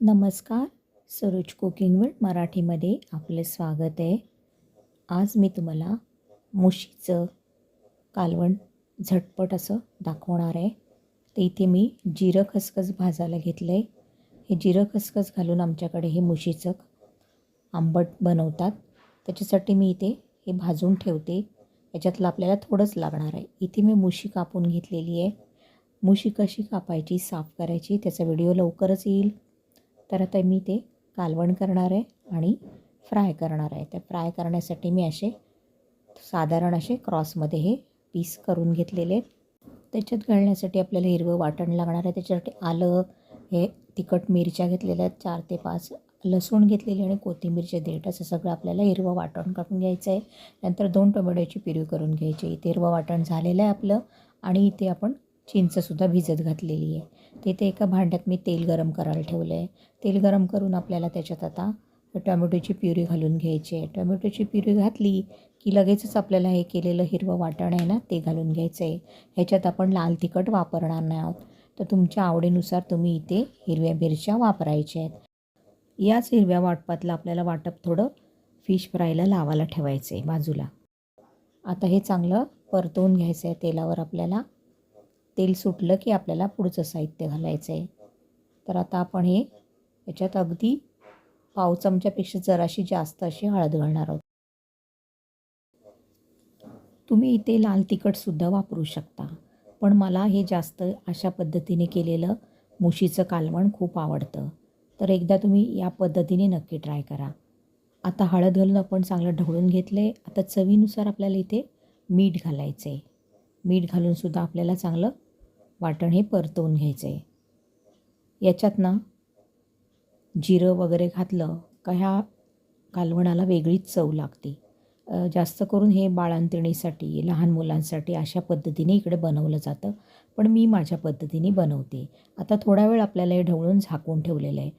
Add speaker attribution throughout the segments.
Speaker 1: नमस्कार Saroj cooking world मराठीमध्ये आपलं स्वागत आहे. आज मी तुम्हाला मुशीचं कालवण झटपट असं दाखवणार आहे. ते इथे मी जिरं खसखस भाजायला घेतलं आहे हे जिरं खसखस घालून आमच्याकडे हे मुशीचं आंबट बनवतात. त्याच्यासाठी मी इथे हे भाजून ठेवते. याच्यातलं आपल्याला थोडंच लागणार आहे. इथे मी मुशी कापून घेतलेली आहे. मुशी कशी कापायची साफ करायची त्याचा व्हिडिओ लवकरच येईल. तर आता मी ते कालवण करणार आहे आणि फ्राय करणार आहे. तर फ्राय करण्यासाठी मी असे साधारण असे क्रॉसमध्ये हे पीस करून घेतलेले आहेत. त्याच्यात घालण्यासाठी आपल्याला हिरवं वाटण लागणार आहे. त्याच्यासाठी आलं हे तिखट मिरच्या घेतलेल्या आहेत. चार ते पाच लसूण घेतलेली आणि कोथिंबीरचे देठ असं सगळं आपल्याला हिरवं वाटण करून घ्यायचं आहे. नंतर दोन टोमॅटोची प्युरी करून घ्यायची. इथे हिरवं वाटण झालेलं आहे आपलं आणि इथे आपण चिंचसुद्धा भिजत घातलेली आहे. तिथे एका भांड्यात मी तेल गरम करायला ठेवलं आहे तेल गरम करून आपल्याला त्याच्यात आता टोमॅटोची प्युरी घालून घ्यायची आहे. टोमॅटोची प्युरी घातली की लगेचच आपल्याला हे केलेलं हिरवं वाटण आहे ना ते घालून घ्यायचं आहे ह्याच्यात आपण लाल तिखट वापरणार नाही आहोत. तर तुमच्या आवडीनुसार तुम्ही इथे हिरव्या मिरच्या वापरायच्या आहेत. याच हिरव्या वाटपातलं आपल्याला वाटप थोडं फिश फ्रायला लावायला ठेवायचं आहे बाजूला. आता हे चांगलं परतवून घ्यायचं आहे तेलावर आपल्याला. तेल सुटलं की आपल्याला पुढचं साहित्य घालायचं आहे तर आता आपण हे याच्यात अगदी पाव चमच्यापेक्षा जराशी जास्त अशी हळद घालणार आहोत. तुम्ही इथे लाल तिखटसुद्धा वापरू शकता. पण मला हे जास्त अशा पद्धतीने केलेलं मुशीचं कालवण खूप आवडतं. तर एकदा तुम्ही या पद्धतीने नक्की ट्राय करा. आता हळद घालून आपण चांगलं ढवळून घेतलं आहे आता चवीनुसार आपल्याला इथे मीठ घालायचं आहे मीठ घालूनसुद्धा आपल्याला चांगलं वाटण हे परतवून घ्यायचं. आहे याच्यात ना जिरं वगैरे घातलं का ह्या कालवणाला वेगळीच चव लागते. जास्त करून हे बाळांतिणीसाठी लहान मुलांसाठी अशा पद्धतीने इकडे बनवलं जातं. पण मी माझ्या पद्धतीने बनवते. आता थोडा वेळ आपल्याला हे ढवळून झाकून ठेवलेलं आहे.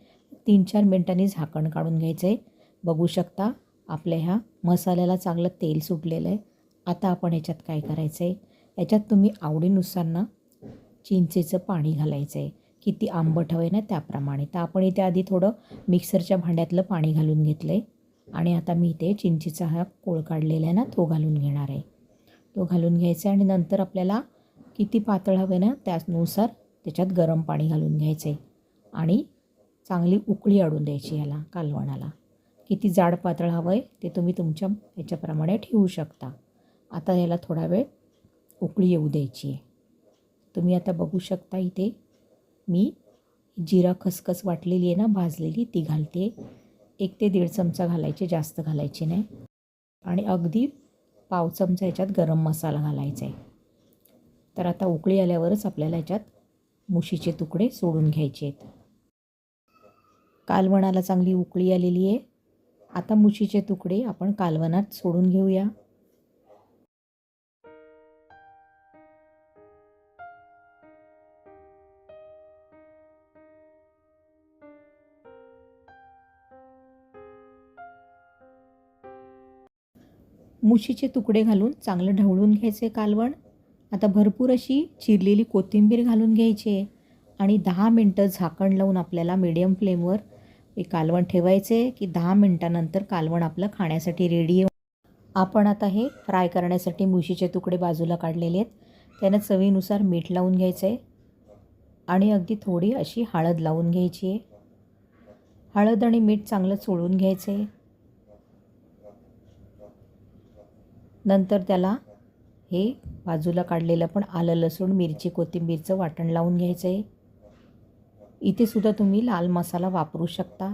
Speaker 1: तीन चार मिनटांनी झाकण काढून घ्यायचं आहे बघू शकता आपल्या ह्या मसाल्याला चांगलं तेल सुटलेलं आहे. आता आपण ह्याच्यात काय करायचं आहे याच्यात तुम्ही आवडीनुसार ना चिंचेचं पाणी घालायचं आहे किती आंबट हवं आहे ना त्याप्रमाणे. तर आपण इथे आधी थोडं मिक्सरच्या भांड्यातलं पाणी घालून घेतलं आहे आणि आता मी इथे चिंचेचा हा कोळ काढलेला आहे ना तो घालून घेणार आहे. तो घालून घ्यायचा आहे आणि नंतर आपल्याला किती पातळ हवं आहे ना त्यानुसार त्याच्यात गरम पाणी घालून घ्यायचं आहे आणि चांगली उकळी अडून द्यायची याला कालवणाला. किती जाड पातळ हवं आहे ते तुम्ही तुमच्या ह्याच्याप्रमाणे ठेवू शकता. आता याला थोडा वेळ उकळी येऊ द्यायची आहे. तुम्ही आता बघू शकता इथे. मी जिरा खसखस वाटलेली आहे ना भाजलेली ती घालते. एक ते दीड चमचा घालायचे जास्त घालायचे नाही. आणि अगदी पाव चमचा याच्यात गरम मसाला घालायचा आहे. तर आता उकळी आल्यावरच आपल्याला याच्यात मुशीचे तुकडे सोडून घ्यायचे आहेत. कालवणाला चांगली उकळी आलेली आहे. आता मुशीचे तुकडे आपण कालवणात सोडून घेऊया. मुशीचे तुकडे घालून चांगलं ढवळून घ्यायचे कालवण. आता भरपूर अशी चिरलेली कोथिंबीर घालून घ्यायची आहे. आणि दहा मिनटं झाकण लावून आपल्याला मिडियम फ्लेमवर हे कालवण ठेवायचे की दहा मिनटानंतर कालवण आपलं खाण्यासाठी रेडी आहे. आपण आता हे फ्राय करण्यासाठी मुशीचे तुकडे बाजूला काढलेले आहेत. त्यांना चवीनुसार मीठ लावून घ्यायचं आहे. आणि अगदी थोडी अशी हळद लावून घ्यायची आहे. हळद आणि मीठ चांगलं चोळून घ्यायचं आहे. नंतर त्याला हे बाजूला काढलेलं पण आलं लसूण मिरची कोथिंबीरचं वाटण लावून घ्यायचं आहे इथे सुद्धा तुम्ही लाल मसाला वापरू शकता.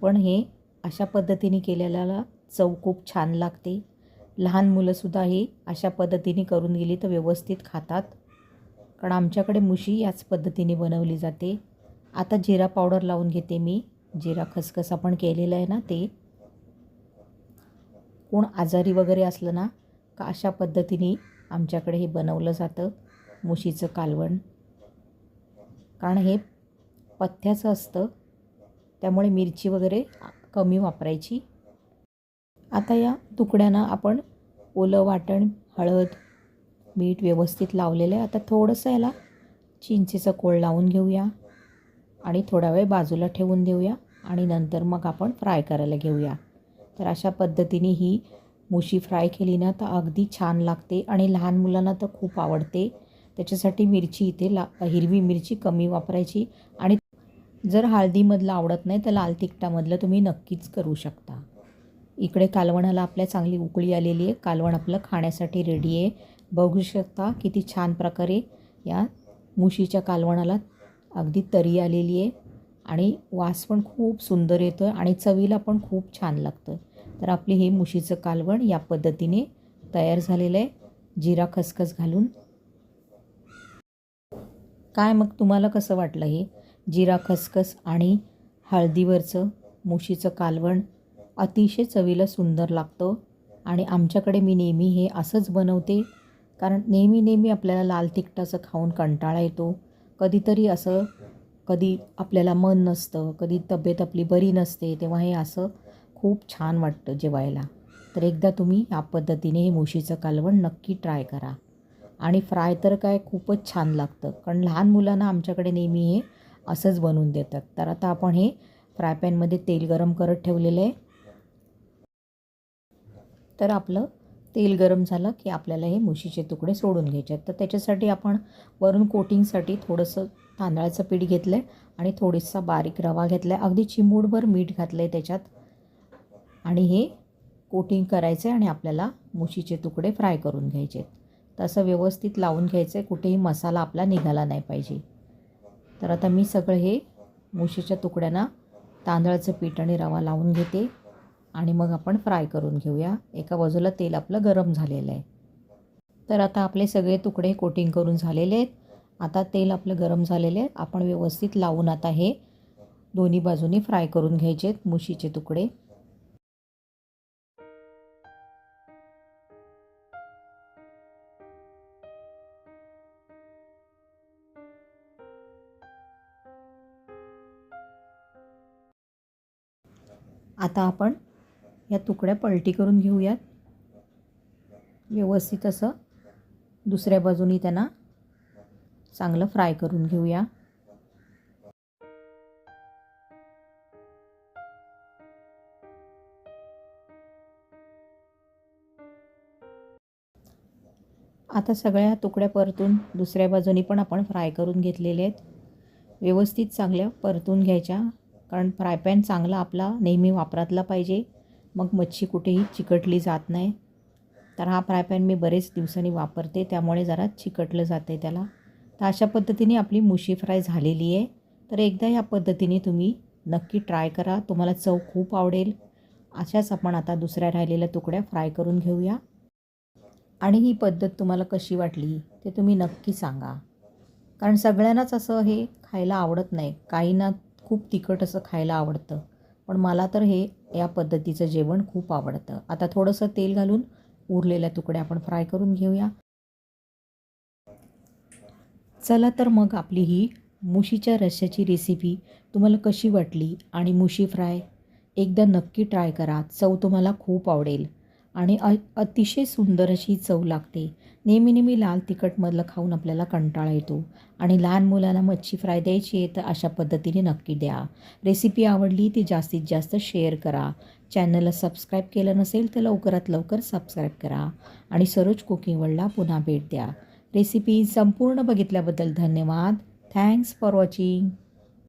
Speaker 1: पण हे अशा पद्धतीने केलेल्याला चव खूप छान लागते. लहान मुलंसुद्धा हे अशा पद्धतीने करून गेली तर व्यवस्थित खातात. कारण आमच्याकडे मुशी याच पद्धतीने बनवली जाते. आता जिरा पावडर लावून घेते मी. जिरा खसखस आपण केलेलं आहे ना ते. कोण आजारी वगैरे असलं ना का अशा पद्धतीने आमच्याकडे हे बनवलं जातं मुशीचं कालवण. कारण हे पथ्याचं असतं त्यामुळे मिरची वगैरे कमी वापरायची. आता या तुकड्यांना आपण ओलं वाटण हळद मीठ व्यवस्थित लावलेलं आहे. आता थोडंसं याला चिंचेचं कोळ लावून घेऊया आणि थोडा वेळ बाजूला ठेवून देऊया आणि नंतर मग आपण फ्राय करायला घेऊया. तर अशा पद्धतीने ही मुशी फ्राय केली ना तर अगदी छान लागते आणि लहान मुलांना तर खूप आवडते. त्याच्यासाठी मिरची इथे ला हिरवी मिरची कमी वापरायची आणि जर हळदीमधलं आवडत नाही तर लाल तिखटामधलं तुम्ही नक्कीच करू शकता. इकडे कालवणाला आपल्या चांगली उकळी आलेली आहे. कालवण आपलं खाण्यासाठी रेडी आहे. बघू शकता किती छान प्रकारे या मुशीच्या कालवणाला अगदी तरी आलेली आहे. आणि वास पण खूप सुंदर येतो आहे आणि चवीला पण खूप छान लागतं तर आपली हे मुशीचं कालवण या पद्धतीने तयार झालेलं आहे. जिरा खसखस घालून. काय मग तुम्हाला कसं वाटलं हे? जिरा खसखस आणि हळदीवरचं मुशीचं कालवण अतिशय चवीला सुंदर लागतं आणि आमच्याकडे मी नेहमी हे असंच बनवते. कारण नेहमी नेहमी आपल्याला लाल तिखटाचं खाऊन कंटाळा येतो. कधीतरी असं कधी आपल्याला मन नसतं कधी तब्येत आपली बरी नसते तेव्हा हे असं खूप छान वाटतं जेवायला. तर एकदा तुम्ही या पद्धतीने हे मुशीचं कालवण नक्की ट्राय करा. आणि फ्राय तर काय खूपच छान लागतं कारण लहान मुलांना आमच्याकडे नेहमी हे असंच बनवून देतात. तर आता आपण हे फ्राय पॅनमध्ये तेल गरम करत ठेवलेलं आहे. तर आपलं तेल गरम झालं की आपल्याला हे मुशीचे तुकडे सोडून घ्यायचे आहेत. तर त्याच्यासाठी आपण वरून कोटिंगसाठी थोडंसं तांदळाचं पीठ घेतलं आहे आणि थोडीसा बारीक रवा घेतला आहे अगदी चिमूटभर मीठ घातलं आहे त्याच्यात. आणि हे कोटिंग करायचं आहे आणि आपल्याला मुशीचे तुकडे फ्राय करून घ्यायचे आहेत तसं व्यवस्थित लावून घ्यायचं आहे कुठेही मसाला आपला निघाला नाही पाहिजे. तर आता मी सगळं हे मुशीच्या तुकड्यांना तांदळाचं पीठ आणि रवा लावून घेते. आणि मग आपण फ्राय करून घेऊया. एका बाजूला तेल आपलं गरम झालेलं आहे. तर आता आपले सगळे तुकडे कोटिंग करून झालेले आहेत. आता तेल आपलं गरम झालेलं आहे. आपण व्यवस्थित लावून आता हे दोन्ही बाजूनी फ्राय करून घ्यायचे आहेत मुशीचे तुकडे. आता आपण या तुकड्या पलटी करून घेऊयात. व्यवस्थित असं दुसऱ्या बाजूनी त्यांना चांगलं फ्राय करून घेऊया. आता सगळ्या तुकड्या परतून दुसऱ्या बाजूनी पण आपण फ्राय करून घेतलेले आहेत. व्यवस्थित चांगल्या परतून घ्यायच्या कारण फ्राय पॅन चांगला आपला नेहमी वापरातला पाहिजे. मग मच्छी कुठेही चिकटली जात नाही. तर हा फ्राय पॅन मी बरेच दिवसांनी वापरते त्यामुळे जरा चिकटलं जाते त्याला. तर अशा पद्धतीने आपली मुशी फ्राय झालेली आहे. तर एकदा ह्या पद्धतीने तुम्ही नक्की ट्राय करा. तुम्हाला चव खूप आवडेल. अशाच आपण आता दुसऱ्या राहिलेल्या तुकड्या फ्राय करून घेऊया. आणि ही पद्धत तुम्हाला कशी वाटली ते तुम्ही नक्की सांगा. कारण सगळ्यांनाच असं हे खायला आवडत नाही. काहींना खूप तिखट असं खायला आवडतं. पण मला तर हे या पद्धतीचं जेवण खूप आवडतं. आता थोडंसं तेल घालून उरलेल्या तुकड्या आपण फ्राय करून घेऊया. चला तर मग आपली ही मुशीच्या रश्श्याची रेसिपी तुम्हाला कशी वाटली आणि मुशी फ्राय एकदा नक्की ट्राय करा. चव तुम्हाला खूप आवडेल. आणि अ अतिशय सुंदर अशी चव लागते. नेहमी नेहमी लाल तिखटमधलं खाऊन आपल्याला कंटाळा येतो. आणि लहान मुलांना मच्छी फ्राय द्यायची आहे तर अशा पद्धतीने नक्की द्या. रेसिपी आवडली ती जास्तीत जास्त शेअर करा. चॅनलला सबस्क्राईब केलं नसेल तर लवकरात लवकर सबस्क्राईब करा. आणि सरोज कुकिंग वर्ल्डला पुन्हा भेट द्या. रेसिपी संपूर्ण बघितल्याबद्दल धन्यवाद. Thanks for watching